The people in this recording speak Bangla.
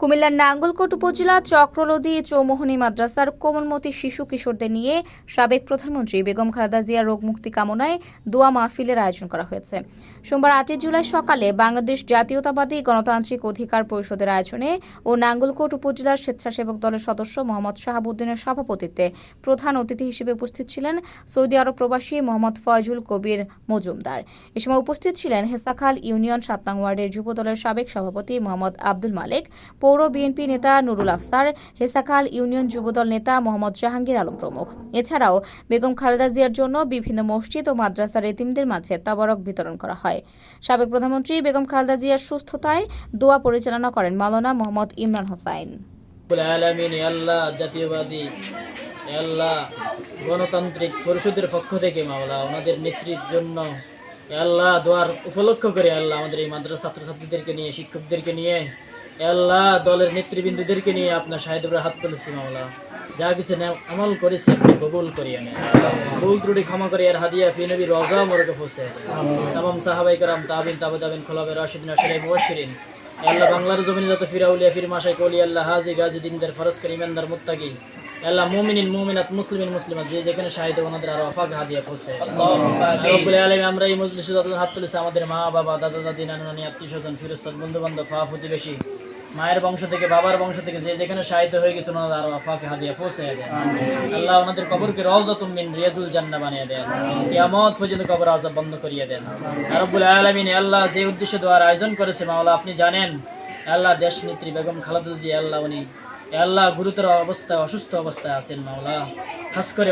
কুমিল্লার নাঙ্গলকোট উপজেলা চক্রলদি চৌমোহনী মাদ্রাসার কোমলমতি শিশু কিশোরদের নিয়ে সাবেক প্রধানমন্ত্রী বেগম খালেদা জিয়ার রোগ মুক্তি কামনায় দোয়া মাহফিলের আয়োজন করা হয়েছে। সোমবার আটই জুলাই সকালে বাংলাদেশ জাতীয়তাবাদী গণতান্ত্রিক অধিকার পরিষদের আয়োজনে ও নাঙ্গলকোট উপজেলার স্বেচ্ছাসেবক দলের সদস্য মোহাম্মদ শাহাবুদ্দিনের সভাপতিত্বে প্রধান অতিথি হিসেবে উপস্থিত ছিলেন সৌদি আরব প্রবাসী মোহাম্মদ ফয়জুল কবির মজুমদার। এ সময় উপস্থিত ছিলেন হেসাখাল ইউনিয়ন সাত নং ওয়ার্ডের যুব দলের সাবেক সভাপতি মোহাম্মদ আব্দুল মালেক পৌর বিএনপি নেতা নুরুল আফসার, হেসাখাল ইউনিয়ন যুবদল নেতা মোহাম্মদ জাহাঙ্গীর আলম প্রমুখ। এছাড়াও বেগম খালেদা জিয়ার জন্য বিভিন্ন মসজিদ ও মাদ্রাসার এতিমদের মাঝে তাবারক বিতরণ করা হয়। সাবেক প্রধানমন্ত্রী বেগম খালেদা জিয়ার সুস্থতায় দোয়া পরিচালনা করেন মাওলানা মোহাম্মদ ইমরান হোসাইন। আল্লাহ গণতান্ত্রিক পরিষদের পক্ষ থেকে মাওলা ওনাদের নেত্রীর জন্য আল্লাহ দোয়ার উপলক্ষ করে আল্লাহ আমাদের এই মাদ্রাসা ছাত্রছাত্রীদেরকে নিয়ে, শিক্ষকদেরকে নিয়ে আল্লাহ দলের নেতৃবৃন্দদেরকে নিয়ে আপনার সাহেবের হাত তুলেছি মাওলা। যা কিছু আমল করেছি আপনি কবুল করিয়ে নেন। ভুল ত্রুটি ক্ষমা করে আর হাদিয়া ফি নবী রজা মোরকে ফসে। তামাম সাহাবাই কারাম তাবিন তাবাদাবিন খোলাবে রাশিদিন আশরাই মুবাশশিরিন এ আল্লাহ বাংলার জমিনে যত ফিরাউলিয়া ফির মাসাই কলি আল্লাহ হাজি গাজী দিনদার ফরস্কর ইমানদার মুত্তাকি। আল্লাহ মুমিনিন মুমিনাত মুসলিমিন মুসলিমাত যে যেখানে শাহিদ ওনাদের আরও আফাক হাদিয়া পৌঁছে আলামিন আমরা এই মজলিসে যত হাত তুলেছি আমাদের মা বাবা দাদা দাদি নানা নানি আত্মীয় স্বজন ফিরস্তাদ বন্ধু বান্ধব ফা প্রতিবেশী মায়ের বংশ থেকে বাবার বংশ থেকে যে যেখানে শাহিদ হয়ে গেছে ওনাদের আরও আফাকে হাদিয়া পৌঁছে দেন। আল্লাহ ওনাদের কবরকে রওজাতুম মিন রিয়াদুল জান্নাহ বানিয়ে দেন। কিয়ামত পর্যন্ত কবর আযাব বন্ধ করিয়ে দেন। আর রব্বুল আলামিন আল্লাহ যে উদ্দেশ্যে দোয়ার আয়োজন করেছে মাওলা আপনি জানেন আল্লাহ দেশ নেত্রী বেগম খালেদা জি আল্লাহ উনি আল্লাহ গুরুতর অবস্থায় অসুস্থ অবস্থায় আছেন মাওলা। খাস করে